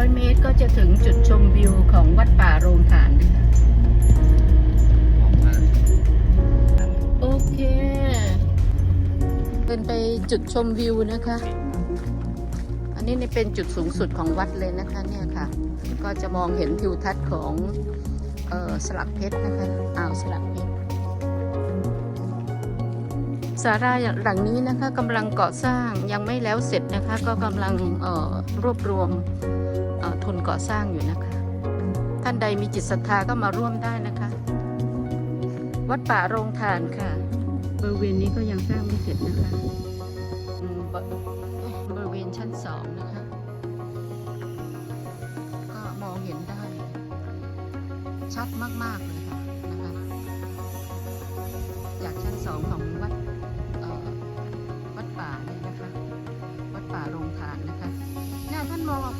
100 เมตรก็จะถึงจุดชมวิวของวัดป่าโรงฐานโอเคเป็นไปจุดชมวิวนะคะ อันนี้นี่เป็นจุดสูงสุดของวัดเลยนะคะเนี่ยค่ะ ก็จะมองเห็นทิวทัศน์ของออสลักเพชรนะคะอ่าวสลักเพชรศาลาหลังนี้นะคะกำลังก่อสร้างยังไม่แล้วเสร็จนะคะ ก็กำลังรวบรวม ทุนก่อสร้างอยู่นะคะ ท่านใดมีจิตศรัทธาก็มาร่วมได้นะคะ วัดป่าโรงทานค่ะ บริเวณนี้ก็ยังสร้างไม่เสร็จนะคะอืมบบริเวณชั้นสองนะคะ ก็มองเห็นได้ ชัดมาก ๆ เลย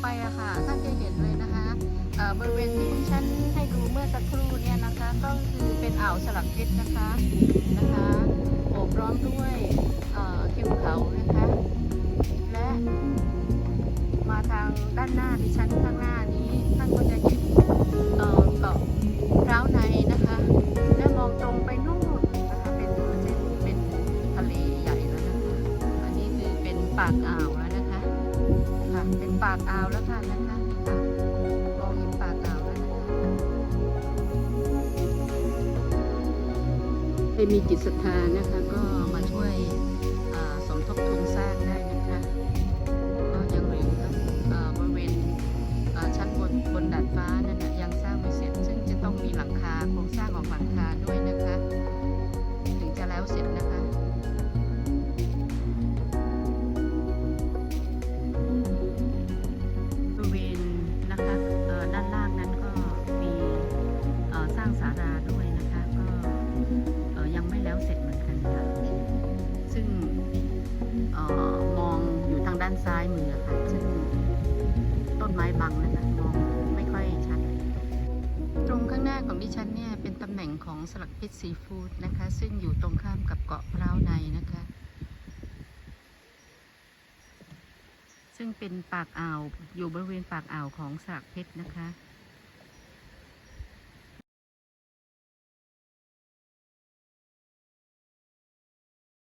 ไปอะค่ะท่านจะเห็นเลยนะคะเอ่อบริเวณที่ฉันให้ดูเมื่อสักครู่เนี่ยนะคะ ก็คือเป็นอ่าวสลักเพชรนะคะนะคะโอบล้อมด้วยเอ่อทิวเขานะคะ และ มาทางด้านหน้าดิฉันข้างหน้านี้ท่านก็จะ ปากอ่าวแล้วค่ะนะคะค่ะมองเห็นปากอ่าวแล้วนะคะใครมีจิตศรัทธานะคะก็านซ้ายมือค่ะ ซึ่งต้นไม้บังนะคะมองไม่ค่อยชัด ตรงข้างหน้าของดิฉันเนี่ยเป็นตำแหน่งของสลักเพชรซีฟู้ดนะคะ ซึ่งอยู่ตรงข้ามกับเกาะพร้าวในนะคะ ซึ่งเป็นปากอ่าวอยู่บริเวณปากอ่าวของสลักเพชรนะคะ